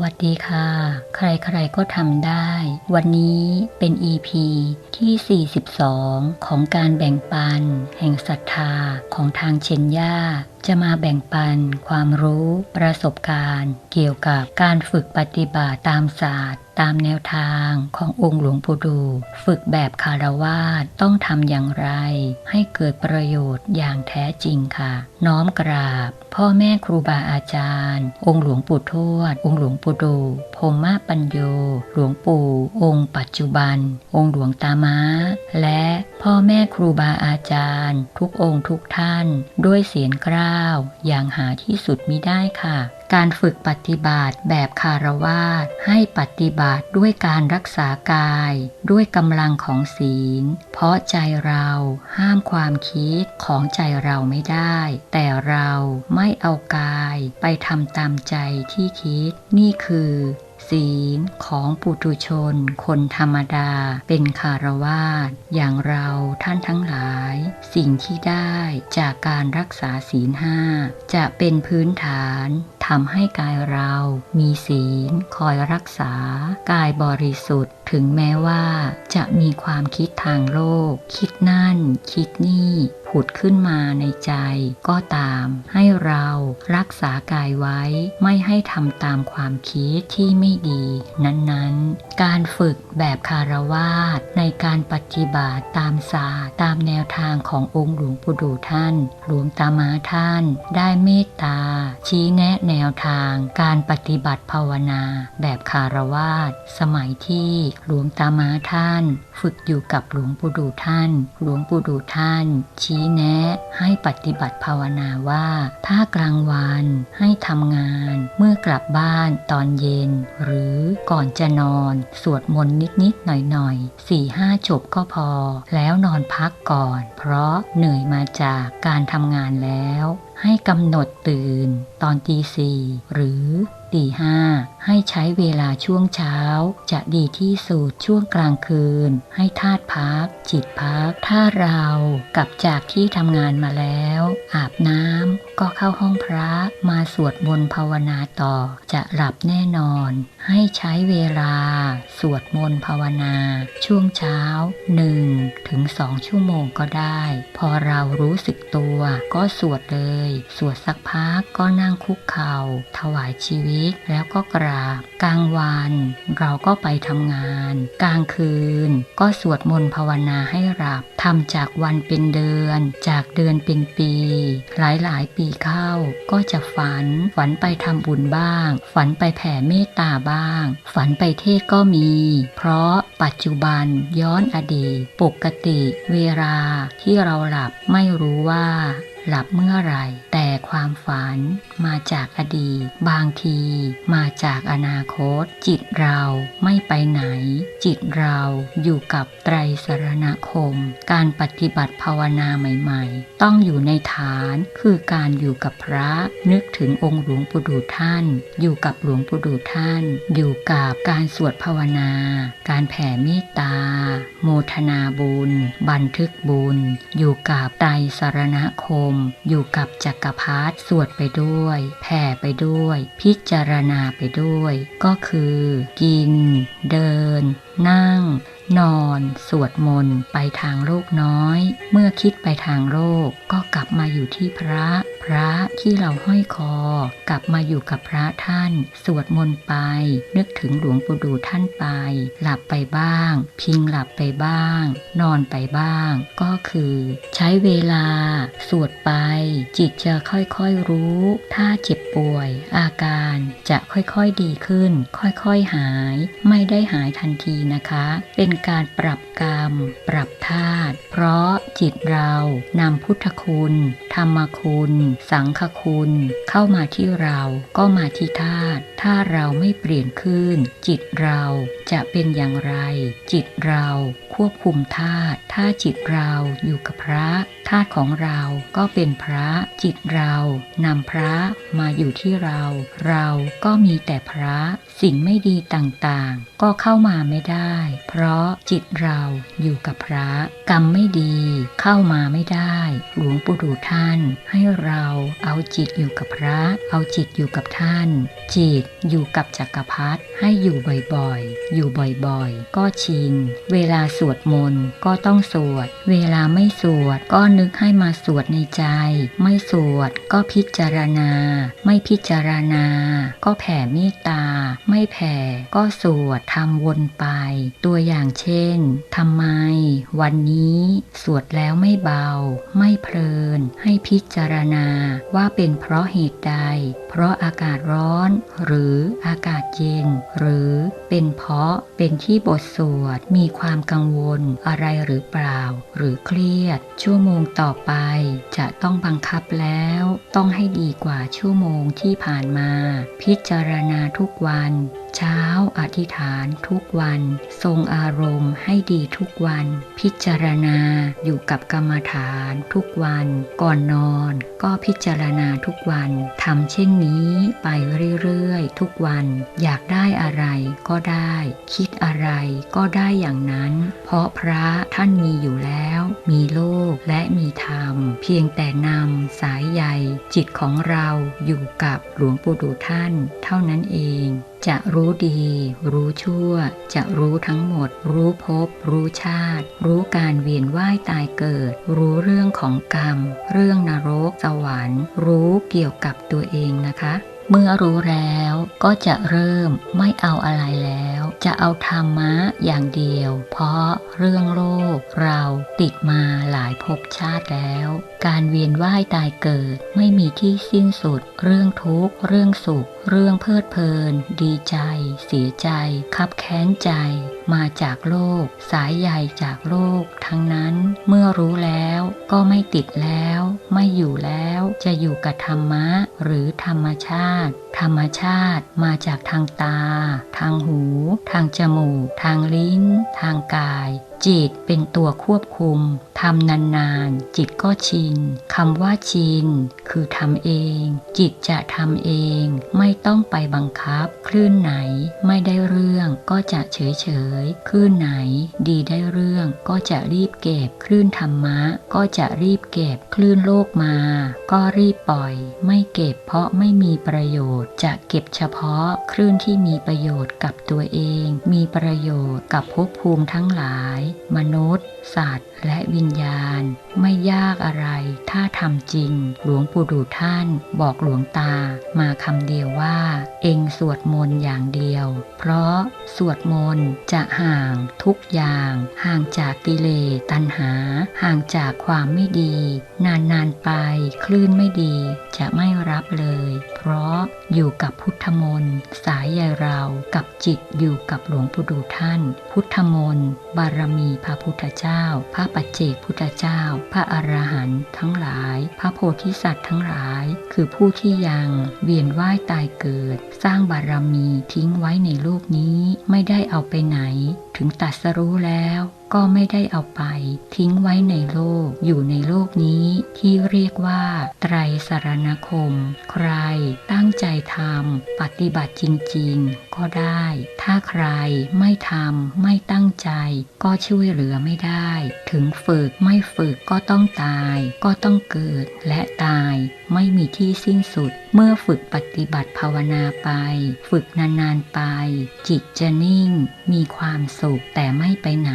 วัสดีค่ะ ใครๆก็ทำได้ วันนี้เป็น EP ที่ 42 ของการแบ่งปัน แห่งศรัทธาของทางเชนย่า จะมาแบ่งปันความรู้ประสบการณ์ เกี่ยวกับการฝึกปฏิบัติตามศาสตร์ ตามแนวทางขององค์หลวงปู่ดู ฝึกแบบคารวาสต้องทำอย่างไร ให้เกิดประโยชน์อย่างแท้จริงค่ะ น้อมกราบ พ่อแม่ครูบาอาจารย์ องค์หลวงปู่ทวด องค์หลวงปู่ดู พรหมาปัญโย หลวงปู่ องค์ปัจจุบัน องค์หลวงตาม้า และพ่อแม่ครูบาอาจารย์ ทุกองค์ทุกท่าน ด้วยเสียงกล้าว อย่างหาที่สุดมิได้ค่ะ การฝึกปฏิบัติแบบคารวาสให้ปฏิบัติด้วยการรักษากาย ด้วยกำลังของศีล เพราะใจเราห้ามความคิดของใจเราไม่ได้ แต่เราไม่เอากายไปทำตามใจที่คิด นี่คือ ศีลของปุถุชน คนธรรมดา เป็นคารวาสอย่างเราท่านทั้งหลาย สิ่งที่ได้จากการรักษาศีลห้าจะเป็นพื้นฐานทำให้กายเรามีศีลคอยรักษากายบริสุทธิ์ถึงแม้ว่าจะมีความคิดทางโลก คิดนั่น คิดนี่ ผุดขึ้นมาในใจก็ตาม ให้เรารักษากายไว้ ไม่ให้ทำตามความคิดที่ไม่ดี นั้นๆ การฝึกแบบคารวาสในการปฏิบัติตามศาสตร์ตามแนวทางขององค์หลวงปู่ดูท่าน หลวงตามาท่าน ได้เมตตา ชี้แนะแนวทาง การปฏิบัติภาวนา แบบคารวาสสมัยที่หลวงตามาท่าน ฝึกอยู่กับหลวงปู่ดูท่าน หลวงปู่ดูท่าน ชี้แนะให้ปฏิบัติภาวนาว่า ถ้ากลางวันให้ทำงาน เมื่อกลับบ้านตอนเย็น หรือก่อนจะนอน สวดมนต์นิดๆหน่อยๆสี่ห้าจบก็พอ แล้วนอนพักก่อน เพราะเหนื่อยมาจากการทำงานแล้ว ให้กำหนดตื่นตอนตีสี่หรือ ตีห้าให้ใช้เวลาช่วงเช้า จะดีที่สุดช่วงกลางคืน ให้ธาตุพัก จิตพัก ถ้าเรากลับจากที่ทำงานมาแล้ว อาบน้ำก็เข้าห้องพระมาสวดมนต์ภาวนาต่อ จะหลับแน่นอน ให้ใช้เวลา สวดมนต์ภาวนา ช่วงเช้า1ถึง2ชั่วโมงก็ได้ พอเรารู้สึกตัวก็สวดเลย สวดสักพักก็นั่งคุกเข่าถวายชีวิตแล้วก็กราบ กลางวัน เราก็ไปทำงาน กลางคืน ก็สวดมนต์ภาวนาให้หลับทำจากวันเป็นเดือน จากเดือนเป็นปี หลายหลายปีเข้า ก็จะฝัน ฝันไปทำบุญบ้าง ฝันไปแผ่เมตตาบ้าง ฝันไปเทศก็มี เพราะปัจจุบันย้อนอดีต ปกติ เวลาที่เราหลับไม่รู้ว่า หลับเมื่อไรแต่ความฝันมาจากอดีต บางทีมาจากอนาคต จิตเราไม่ไปไหน จิตเราอยู่กับไตรสรณคม การปฏิบัติภาวนาใหม่ ๆ ต้องอยู่ในฐานคือการอยู่กับพระนึกถึงองค์หลวงปู่ดูท่าน อยู่กับหลวงปู่ดูท่าน อยู่กับการสวดภาวนา การแผ่เมตตา โมทนาบุญ บันทึกบุญ อยู่กับไตรสรณคมอยู่กับจักรพรรดิสวดไปด้วย แผ่ไปด้วย พิจารณาไปด้วย ก็คือ กิน เดิน นั่ง นอน สวดมนต์ไปทางโลกน้อย เมื่อคิดไปทางโลกก็กลับมาอยู่ที่พระ พระที่เราห้อยคอ กลับมาอยู่กับพระท่าน สวดมนต์ไป นึกถึงหลวงปู่ดูท่านไป หลับไปบ้าง พิงหลับไปบ้าง นอนไปบ้าง ก็คือ ใช้เวลา สวดไป จิตจะค่อยๆรู้ ถ้าเจ็บป่วย อาการจะค่อยๆดีขึ้น ค่อยๆหาย ไม่ได้หายทันทีนะคะ เป็นการปรับกรรม ปรับธาตุเพราะจิตเรานำพุทธคุณ ธรรมคุณ สังฆคุณ เข้ามาที่เราก็มาที่ธาตุถ้าเราไม่เปลี่ยนขึ้น จิตเราจะเป็นอย่างไร จิตเราควบคุมธาตุถ้าจิตเราอยู่กับพระธาตุของเราก็เป็นพระจิตเรานำพระมาอยู่ที่เรา เราก็มีแต่พระสิ่งไม่ดีต่างๆ ก็เข้ามาไม่ได้ เพราะจิตเราอยู่กับพระ กรรมไม่ดี เข้ามาไม่ได้ หลวงปู่ดูท่าน ให้เราเอาจิตอยู่กับพระ เอาจิตอยู่กับท่าน จิตอยู่กับจักรพรรดิให้อยู่บ่อยๆ อยู่บ่อยๆ ก็ชิน เวลาสวดมนต์ก็ต้องสวด เวลาไม่สวดก็นึกให้มาสวดในใจ ไม่สวดก็พิจารณา ไม่พิจารณา ก็แผ่เมตตา ไม่แผ่ก็สวดทำวนไป ตัวอย่างเช่นทำไม วันนี้สวดแล้วไม่เบา ไม่เพลิน ให้พิจารณาว่าเป็นเพราะเหตุใด เพราะอากาศร้อน หรืออากาศเย็น หรือเป็นเพราะเป็นที่บทสวดมีความกังวลอะไรหรือเปล่า หรือเครียด ชั่วโมงต่อไป จะต้องบังคับแล้ว ต้องให้ดีกว่าชั่วโมงที่ผ่านมา พิจารณาทุกวัน เช้าอธิษฐานทุกวัน ทรงอารมณ์ให้ดีทุกวัน พิจารณาอยู่กับกรรมฐานทุกวัน ก่อนนอนก็พิจารณาทุกวันทำเช่นนี้ไปเรื่อยๆ ทุกวัน อยากได้อะไรก็ได้ คิดอะไรก็ได้อย่างนั้น เพราะพระท่านมีอยู่แล้ว มีโลกและมีธรรม เพียงแต่นำสายใยจิตของเราอยู่กับหลวงปู่ดูท่าน เท่านั้นเอง จะรู้ดี รู้ชั่ว จะรู้ทั้งหมด รู้พบ รู้ชาติ รู้การเวียนว่ายตายเกิด รู้เรื่องของกรรม เรื่องนรก สวรรค์ รู้เกี่ยวกับตัวเองนะคะ เมื่อรู้แล้วก็จะเริ่มไม่เอาอะไรแล้ว จะเอาธรรมะอย่างเดียว เพราะเรื่องโลกเราติดมาหลายภพชาติแล้ว การเวียนว่ายตายเกิดไม่มีที่สิ้นสุด เรื่องทุกข์ เรื่องสุข เรื่องเพลิดเพลิน ดีใจ เสียใจ คับแค้นใจ มาจากโลก สายใยจากโลก ทั้งนั้นเมื่อรู้แล้วก็ไม่ติดแล้ว ไม่อยู่แล้วจะอยู่กับธรรมะ หรือธรรมชาติ ธรรมชาติมาจากทางตา ทางหู ทางจมูก ทางลิ้น ทางกาย จิตเป็นตัวควบคุมทำนานๆ จิตก็ชินคำว่าชิน คือทำเอง จิตจะทำเอง ไม่ต้องไปบังคับ คลื่นไหนไม่ได้เรื่องก็จะเฉยเฉยๆ คลื่นไหนดีได้เรื่องก็จะรีบเก็บ คลื่นธรรมะก็จะรีบเก็บ คลื่นโลกมา ก็รีบปล่อย ไม่เก็บเพราะไม่มีประโยชน์ จะเก็บเฉพาะคลื่นที่มีประโยชน์กับตัวเอง มีประโยชน์กับภพภูมิทั้งหลายมนุษย์สัตว์และวิญญาณ ไม่ยากอะไร ถ้าทำจริง หลวงปู่ดูท่าน บอกหลวงตา มาคำเดียวว่า เองสวดมนต์อย่างเดียว เพราะสวดมนต์จะห่างทุกอย่าง ห่างจากกิเลสตัณหา ห่างจากความไม่ดี นานๆไปคลื่นไม่ดี จะไม่รับเลย เพราะอยู่กับพุทธมนต์สายใยเรากับจิตอยู่กับหลวงปู่ดูท่าน พุทธมนต์บารมีพระพุทธเจ้าพระปัจเจกพุทธเจ้า พระอรหันต์ทั้งหลาย พระโพธิสัตว์ทั้งหลาย คือผู้ที่ยังเวียนว่ายตายเกิด สร้างบารมีทิ้งไว้ในโลกนี้ไม่ได้เอาไปไหน ถึงตัดสรู้แล้ว ก็ไม่ได้เอาไป ทิ้งไว้ในโลก อยู่ในโลกนี้ที่เรียกว่า ไตรสารณคม ใครตั้งใจทำปฏิบัติจริง ๆ ก็ได้ ถ้าใครไม่ทำไม่ตั้งใจ ก็ช่วยเหลือไม่ได้ ถึงฝึกไม่ฝึกก็ต้องตาย ก็ต้องเกิดและตาย ไม่มีที่สิ้นสุด เมื่อฝึกปฏิบัติภาวนาไป ฝึกนานๆไป จิตจะนิ่ง มีความสุขแต่ไม่ไปไหน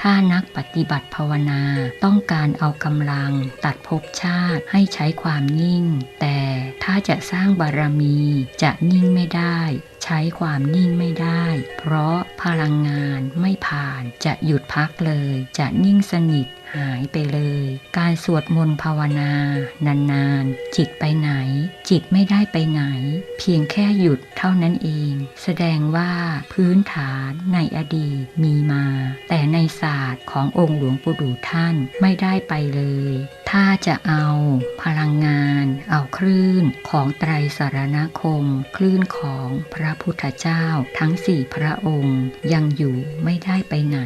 ถ้านักปฏิบัติภาวนาต้องการเอากำลัง ตัดภพชาติให้ใช้ความนิ่ง แต่ถ้าจะสร้างบารมีจะนิ่งไม่ได้ ใช้ความนิ่งไม่ได้ เพราะพลังงานไม่ผ่านจะหยุดพักเลย จะนิ่งสนิทหายไปเลย การสวดมนต์ภาวนานานๆจิตไปไหนจิตไม่ได้ไปไหน เพียงแค่หยุดเท่านั้นเอง แสดงว่าพื้นฐานในอดีตมีมา แต่ในศาสตร์ขององค์หลวงปู่ดูท่านไม่ได้ไปเลย ถ้าจะเอาพลังงาน เอาคลื่นของไตรสารณคม คลื่นของพระพุทธเจ้าทั้งสี่พระองค์ ยังอยู่ไม่ได้ไปไหน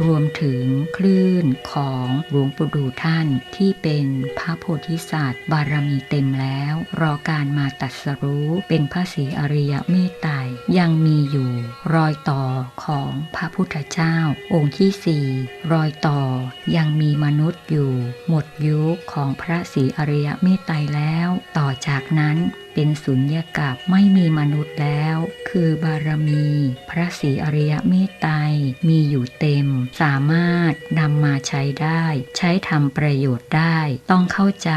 รวมถึงคลื่นของหลวงปู่ดูท่านที่เป็นพระโพธิสัตว์บารมีเต็มแล้วรอการมาตัดสรู้เป็นพระศรีอริยเมตไตรยังมีอยู่ รอยต่อของพระพุทธเจ้า องค์ที่สี่รอยต่อยังมีมนุษย์อยู่ หมดยุคของพระศรีอริยเมตไตรแล้ว ต่อจากนั้น เป็นสุญญากับไม่มีมนุษย์แล้ว คือบารมี พระศรีอริยเมตไตรมีอยู่เต็ม สามารถนำมาใช้ได้ ใช้ทำประโยชน์ได้ ต้องเข้าใจ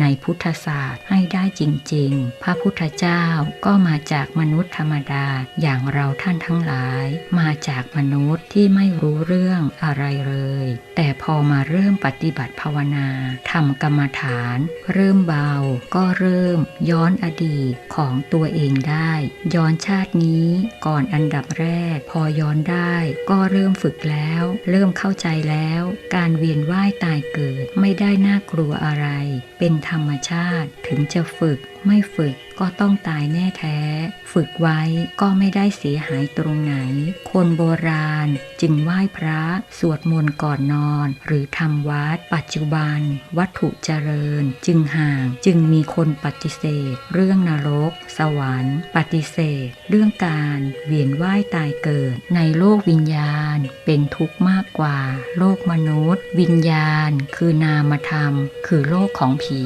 ในพุทธศาสตร์ให้ได้จริง ๆ พระพุทธเจ้าก็มาจากมนุษย์ธรรมดาอย่างเราท่านทั้งหลาย มาจากมนุษย์ที่ไม่รู้เรื่องอะไรเลย แต่พอมาเริ่มปฏิบัติภาวนาทำกรรมฐาน เริ่มเบาก็เริ่มย้อนอดีตของตัวเองได้ ย้อนชาตินี้ก่อนอันดับแรก พอย้อนได้ก็เริ่มฝึกแล้ว เริ่มเข้าใจแล้ว การเวียนว่ายตายเกิดไม่ได้น่ากลัวอะไร เป็นธรรมชาติถึงจะฝึกไม่ฝึกก็ต้องตายแน่แท้ ฝึกไว้ก็ไม่ได้เสียหายตรงไหน คนโบราณจึงไหว้พระสวดมนต์ก่อนนอน หรือทำวัด ปัจจุบัน วัตถุเจริญ จึงห่างจึงมีคนปฏิเสธ เรื่องนรก สวรรค์ ปฏิเสธ เรื่องการเวียนว่ายตายเกิด ในโลกวิญญาณเป็นทุกข์มากกว่า โลกมนุษย์ วิญญาณ คือนามธรรม คือโลกของผี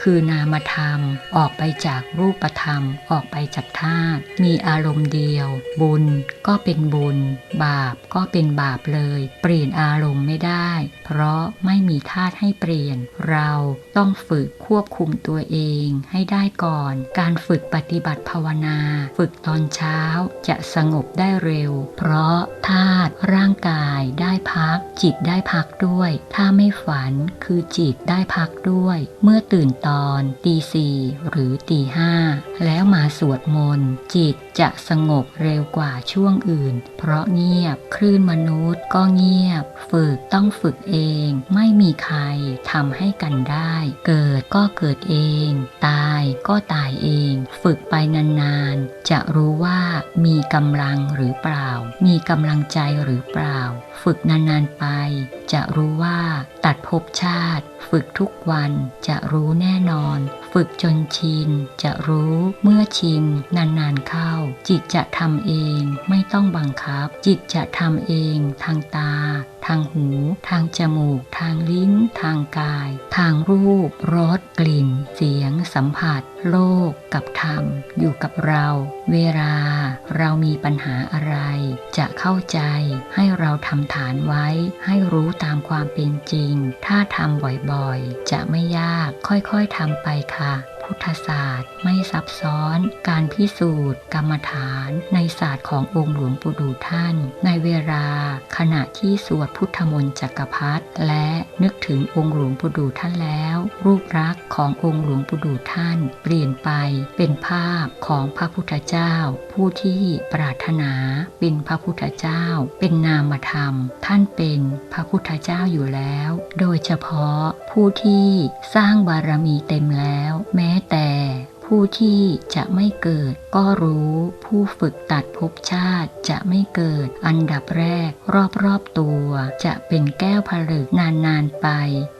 คือนามธรรมออกไปจากรูปธรรมออกไปจากธาตุมีอารมณ์เดียว บุญก็เป็นบุญ บาปก็เป็นบาปเลย เปลี่ยนอารมณ์ไม่ได้ เพราะไม่มีธาตุให้เปลี่ยน เราต้องฝึกควบคุมตัวเองให้ได้ก่อน การฝึกปฏิบัติภาวนา ฝึกตอนเช้าจะสงบได้เร็ว เพราะธาตุร่างกายได้พัก จิตได้พักด้วย ถ้าไม่ฝันคือจิตได้พักด้วย เมื่อตื่นตอนตีสี่หรือตีห้า แล้วมาสวดมนต์จิต จะสงบเร็วกว่าช่วงอื่น เพราะเงียบคลื่นมนุษย์ก็เงียบ ฝึกต้องฝึกเอง ไม่มีใครทำให้กันได้ เกิดก็เกิดเอง ตายก็ตายเอง ฝึกไปนานๆ จะรู้ว่ามีกำลังหรือเปล่า มีกำลังใจหรือเปล่า ฝึกนานๆไป จะรู้ว่าตัดภพชาติ ฝึกทุกวันจะรู้แน่นอน ฝึกจนชินจะรู้เมื่อชินนานๆเข้าจิตจะทำเองไม่ต้องบังคับ จิตจะทำเอง ทางตา ทางหู ทางจมูก ทางลิ้น ทางกาย ทางรูปรสกลิ่น เสียง สัมผัส โลกกับธรรม อยู่กับเรา เวลา เรามีปัญหาอะไร จะเข้าใจให้เราทำฐานไว้ ให้รู้ตามความเป็นจริง ถ้าทำบ่อยๆ จะไม่ยากค่อยๆทำไปค่ะ พุทธศาสตร์ ไม่ซับซ้อน การพิสูจน์ กรรมฐาน ในศาสตร์ขององค์หลวงปู่ดูท่าน ในเวลา ขณะที่สวดพุทธมนต์จักรพรรดิและนึกถึงองค์หลวงปู่ดูท่านแล้ว รูปรักษ์ขององค์หลวงปู่ดูท่าน เปลี่ยนไปเป็นภาพของพระพุทธเจ้า ผู้ที่ปรารถนาเป็นพระพุทธเจ้า เป็นนามธรรม ท่านเป็นพระพุทธเจ้าอยู่แล้ว โดยเฉพาะผู้ที่สร้างบารมีเต็มแล้ว แม้แต่ผู้ที่จะไม่เกิดก็รู้ผู้ฝึกตัดภพชาติจะไม่เกิดอันดับแรก รอบๆตัว จะเป็นแก้วผลึกนานๆไป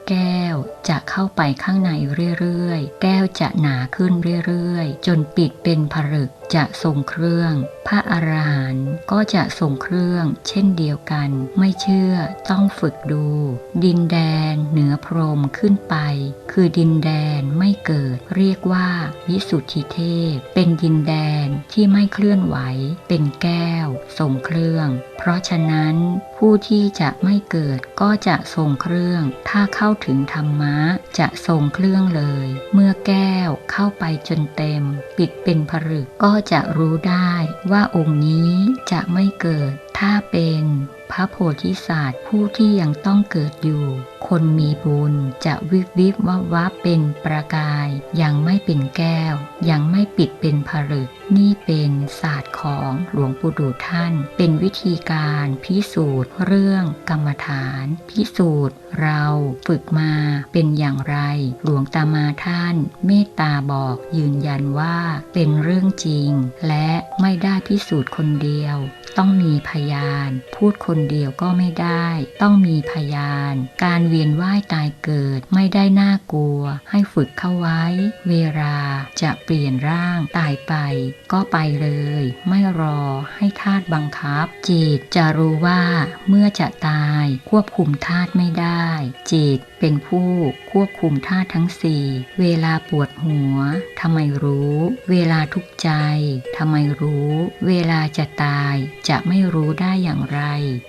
แก้วจะเข้าไปข้างในเรื่อยๆ แก้วจะหนาขึ้นเรื่อยๆ จนปิดเป็นผลึกจะส่งเครื่อง พระอรหันต์ก็จะส่งเครื่อง เช่นเดียวกัน ไม่เชื่อต้องฝึกดู ดินแดนเหนือพรมขึ้นไป คือดินแดนไม่เกิด เรียกว่า วิสุทธิเทพ เป็นดินแดนที่ไม่เคลื่อนไหว เป็นแก้วส่งเครื่อง เพราะฉะนั้นผู้ที่จะไม่เกิดก็จะทรงเครื่อง ถ้าเข้าถึงธรรมะจะทรงเครื่องเลย เมื่อแก้วเข้าไปจนเต็ม ปิดเป็นผลึกก็จะรู้ได้ว่าองค์นี้จะไม่เกิด ถ้าเป็นพระโพธิสัตว์ผู้ที่ยังต้องเกิดอยู่ คนมีบุญจะวิบวิบวับวับเป็นประกาย ยังไม่เป็นแก้ว ยังไม่ปิดเป็นผลึก นี่เป็นศาสตร์ของหลวงปู่ดูท่าน เป็นวิธีการพิสูจน์เรื่องกรรมฐาน พิสูจน์เราฝึกมาเป็นอย่างไร หลวงตามาท่าน เมตตาบอกยืนยันว่าเป็นเรื่องจริง และไม่ได้พิสูจน์คนเดียว ต้องมีพยาน พูดคนเดียวก็ไม่ได้ ต้องมีพยาน การเวีวียนว่ายตายเกิดไม่ได้น่ากลัว ให้ฝึกเข้าไว้ เวลาจะเปลี่ยนร่างตายไป ก็ไปเลย ไม่รอให้ธาตุบังคับ จิตจะรู้ว่าเมื่อจะตายควบคุมธาตุไม่ได้ จิตเป็นผู้ควบคุมธาตุทั้งสี่เวลาปวดหัวทำไมรู้ เวลาทุกข์ใจทำไมรู้ เวลาจะตายจะไม่รู้ได้อย่างไร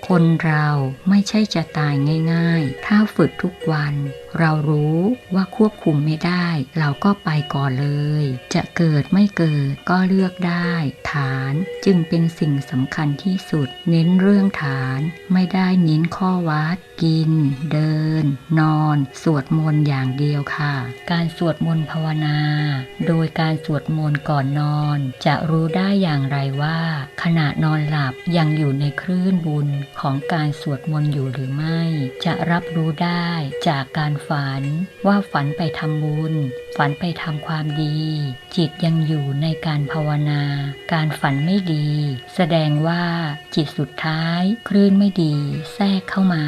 คนเราไม่ใช่จะตายง่าย ๆ ถ้าฝึกทุกวันเรารู้ว่าควบคุมไม่ได้ เราก็ไปก่อนเลย จะเกิดไม่เกิดก็เลือกได้ ฐานจึงเป็นสิ่งสำคัญที่สุด เน้นเรื่องฐาน ไม่ได้เน้นข้อวัด กิน เดิน นอน สวดมนต์อย่างเดียวค่ะ การสวดมนต์ภาวนา โดยการสวดมนต์ก่อนนอน จะรู้ได้อย่างไรว่า ขณะนอนหลับยังอยู่ในคลื่นบุญของการสวดมนต์อยู่หรือไม่ จะรับรู้ได้จากการฝันว่าฝันไปทำบุญ ฝันไปทำความดี จิตยังอยู่ในการภาวนา การฝันไม่ดี แสดงว่าจิตสุดท้ายคลื่นไม่ดีแทรกเข้ามา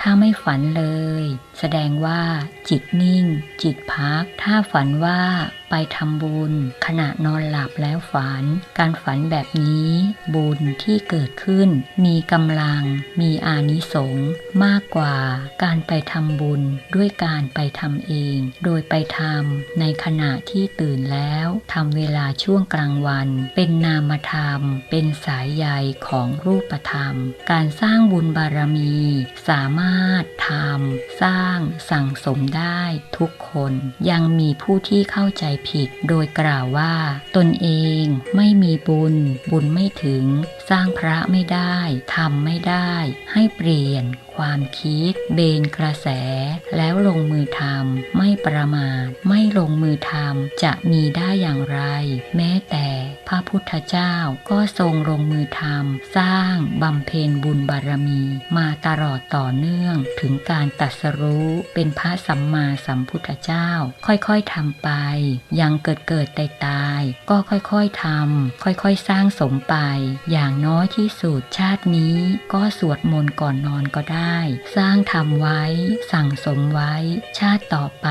ถ้าไม่ฝันเลย แสดงว่าจิตนิ่ง จิตพัก ถ้าฝันว่าไปทำบุญ ขณะนอนหลับแล้วฝัน การฝันแบบนี้ บุญที่เกิดขึ้น มีกำลัง มีอานิสงส์มากกว่าการไปทำบุญด้วยการไปทำเอง โดยไปทำในขณะที่ตื่นแล้วทำเวลาช่วงกลางวัน เป็นนามธรรม เป็นสายใยของรูปธรรม การสร้างบุญบารมี สามารถทำสร้างสั่งสมได้ทุกคนยังมีผู้ที่เข้าใจผิด โดยกล่าวว่า ตนเองไม่มีบุญ บุญไม่ถึงสร้างพระไม่ได้ทำไม่ได้ ให้เปลี่ยน ความคิด เบนกระแส แล้วลงมือทำไม่ประมาท ไม่ลงมือทำจะมีได้อย่างไร แม้แต่พระพุทธเจ้าก็ทรงลงมือทำสร้างบำเพ็ญบุญบารมี มาตลอดต่อเนื่องถึงการตัดสรู้เป็นพระสัมมาสัมพุทธเจ้า ค่อยๆทำไป ยังเกิดเกิดตายตายก็ค่อยๆทำค่อยๆสร้างสมไปอย่างน้อยที่สุดชาตินี้ก็สวดมนต์ก่อนนอนก็ได้ สร้างทำไว้ สั่งสมไว้ ชาติต่อไป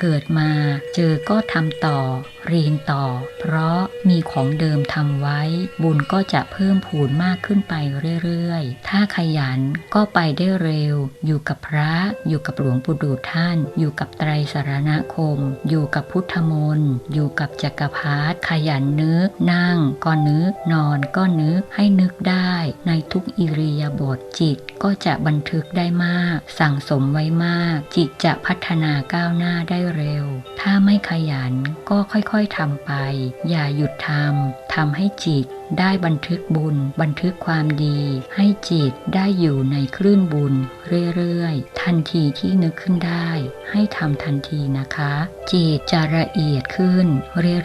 เกิดมา เจอก็ทำต่อ เรียนต่อ เพราะมีของเดิมทำไว้ บุญก็จะเพิ่มพูนมากขึ้นไปเรื่อยๆ ถ้าขยันก็ไปได้เร็ว อยู่กับพระ อยู่กับหลวงปู่ดูท่าน อยู่กับไตรสารณคม อยู่กับพุทธมนต์อยู่กับจักรพรรดิขยันนึก นั่งก็นึก นอนก็นึกให้นึกได้ในทุกอิริยาบถจิตก็จะบันทึกได้มาก สั่งสมไว้มาก จิตจะพัฒนาก้าวหน้าได้เร็ว ถ้าไม่ขยันก็ค่อยๆทำไป อย่าหยุดทำ ทำให้จิตได้บันทึกบุญ บันทึกความดี ให้จิตได้อยู่ในคลื่นบุญเรื่อยๆ ทันทีที่นึกขึ้นได้ ให้ทำทันทีนะคะ จิตจะละเอียดขึ้น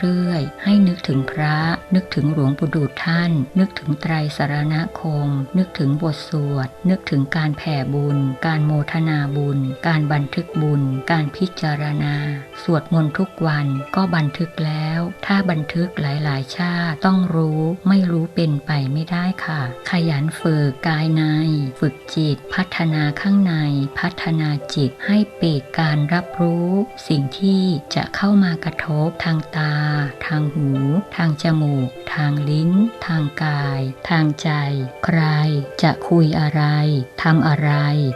เรื่อยๆ ให้นึกถึงพระ นึกถึงหลวงปู่ดูท่าน นึกถึงไตรสารณคม นึกถึงบทสวด นึกถึงการแผ่บุญ การโมทนาบุญ การบันทึกบุญ การพิจารณา สวดมนต์ทุกวันก็บันทึกแล้ว ถ้าบันทึกหลายๆ ชาติต้องรู้ไม่รู้เป็นไปไม่ได้ค่ะ ขยันฝึกกายใน ฝึกจิต พัฒนาข้างใน พัฒนาจิตให้เปิดการรับรู้ สิ่งที่จะเข้ามากระทบทางตา ทางหู ทางจมูก ทางลิ้น ทางกาย ทางใจ ใครจะคุยอะไรทำอะไร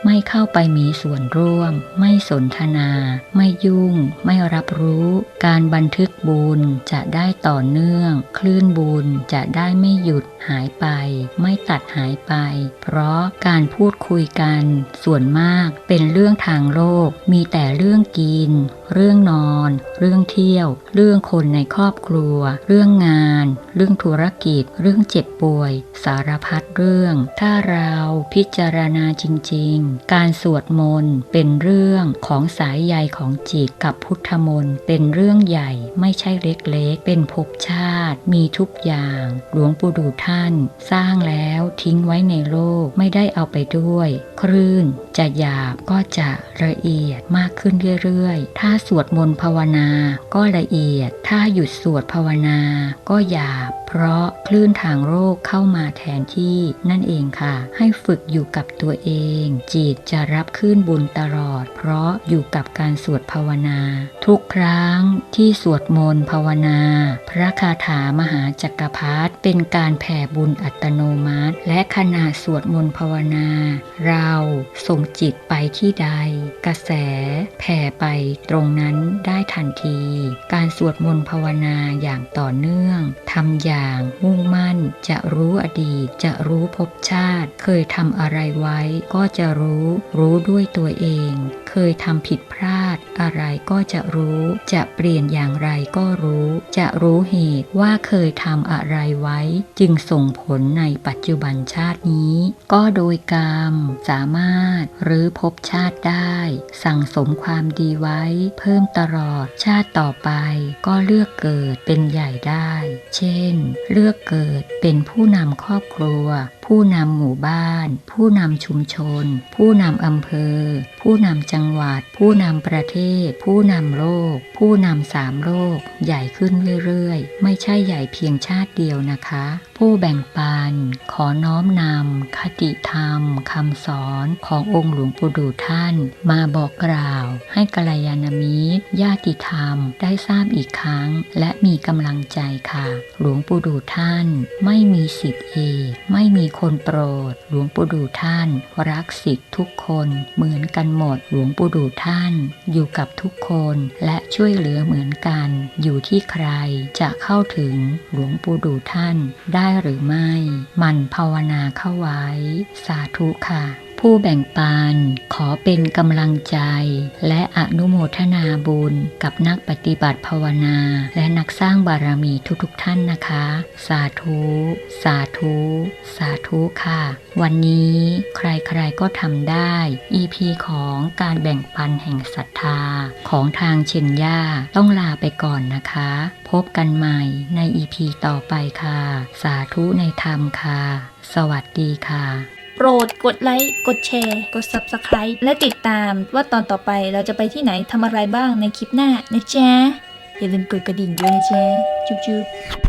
ไม่เข้าไปมีส่วนร่วม ไม่สนทนา ไม่ยุ่ง ไม่รับรู้ การบันทึกบุญจะได้ต่อเนื่อง คลื่นบุญจะได้ไม่หยุดหายไป ไม่ตัดหายไป เพราะการพูดคุยกันส่วนมากเป็นเรื่องทางโลก มีแต่เรื่องกิน เรื่องนอน เรื่องเที่ยว เรื่องคนในครอบครัว เรื่องงาน เรื่องธุรกิจ เรื่องเจ็บป่วย สารพัดเรื่อง ถ้าเราพิจารณาจริง ๆ การสวดมนต์เป็นเรื่องของสายใยของจิตกับพุทธมนต์เป็นเรื่องใหญ่ไม่ใช่เล็กๆ เป็นภพชาติ มีทุกอย่าง หลวงปู่ดูท่าน สร้างแล้วทิ้งไว้ในโลกไม่ได้เอาไปด้วย คลื่นจะหยาบก็จะละเอียดมากขึ้นเรื่อยๆ ถ้าสวดมนต์ภาวนาก็ละเอียด ถ้าหยุดสวดภาวนาก็หยาบ เพราะคลื่นทางโรคเข้ามาแทนที่นั่นเองค่ะ ให้ฝึกอยู่กับตัวเอง จิตจะรับคลื่นบุญตลอด เพราะอยู่กับการสวดภาวนา ทุกครั้งที่สวดมนต์ภาวนา พระคาถามหาจักรพรรดิเป็นการแผ่บุญอัตโนมัติ และขณะสวดมนต์ภาวนา เราส่งจิตไปที่ใด กระแสแผ่ไปตรงนั้นได้ทันที การสวดมนต์ภาวนาอย่างต่อเนื่องทำอย่างมุ่งมั่น จะรู้อดีตจะรู้ภพชาติ เคยทำอะไรไว้ก็จะรู้ รู้ด้วยตัวเอง เคยทำผิดพลาด อะไรก็จะรู้ จะเปลี่ยนอย่างไรก็รู้ จะรู้เหตุว่าเคยทำอะไรไว้ จึงส่งผลในปัจจุบันชาตินี้ ก็โดยกรรม สามารถหรือภพชาติได้ สั่งสมความดีไว้ เพิ่มตลอดชาติต่อไป ก็เลือกเกิดเป็นใหญ่ได้ เช่น เลือกเกิดเป็นผู้นำครอบครัว ผู้นำหมู่บ้าน ผู้นำชุมชน ผู้นำอำเภอ ผู้นำจังหวัด ผู้นำประเทศ ผู้นำโลก ผู้นำสามโลก ใหญ่ขึ้นเรื่อยๆ ไม่ใช่ใหญ่เพียงชาติเดียวนะคะผู้แบ่งปัน ขอน้อมนำคติธรรมคำสอนขององค์หลวงปู่ดูท่าน มาบอกกล่าว ให้กัลยาณมิตรญาติธรรมได้ทราบอีกครั้ง และมีกำลังใจค่ะ หลวงปู่ดูท่าน ไม่มีสิทธิ์เอกไม่มีคนโปรด หลวงปู่ดูท่าน รักสิทธิ์ทุกคนเหมือนกันหมด หลวงปู่ดูท่าน อยู่กับทุกคนและช่วยเหลือเหมือนกัน อยู่ที่ใครจะเข้าถึงหลวงปู่ดูท่านได้ได้หรือไม่ มันภาวนาเข้าไว้ สาธุค่ะ ผู้แบ่งปันขอเป็นกำลังใจ และอนุโมทนาบุญ กับนักปฏิบัติภาวนา และนักสร้างบารมีทุกๆทท่านนะคะ สาธุ สาธุ สาธุค่ะ วันนี้ใครๆก็ทำได้ EP ของการแบ่งปันแห่งศรัทธา ของทางเชนย่าต้องลาไปก่อนนะคะ พบกันใหม่ใน EP ต่อไปค่ะ สาธุในธรรมค่ะ สวัสดีค่ะ โปรดกดไลค์ กดแชร์ กด Subscribe และติดตามว่าตอนต่อไปเราจะไปที่ไหนทำอะไรบ้างในคลิปหน้านะจ๊ะ อย่าลืมกดกระดิ่งด้วยนะจ๊ะ จุ๊บๆ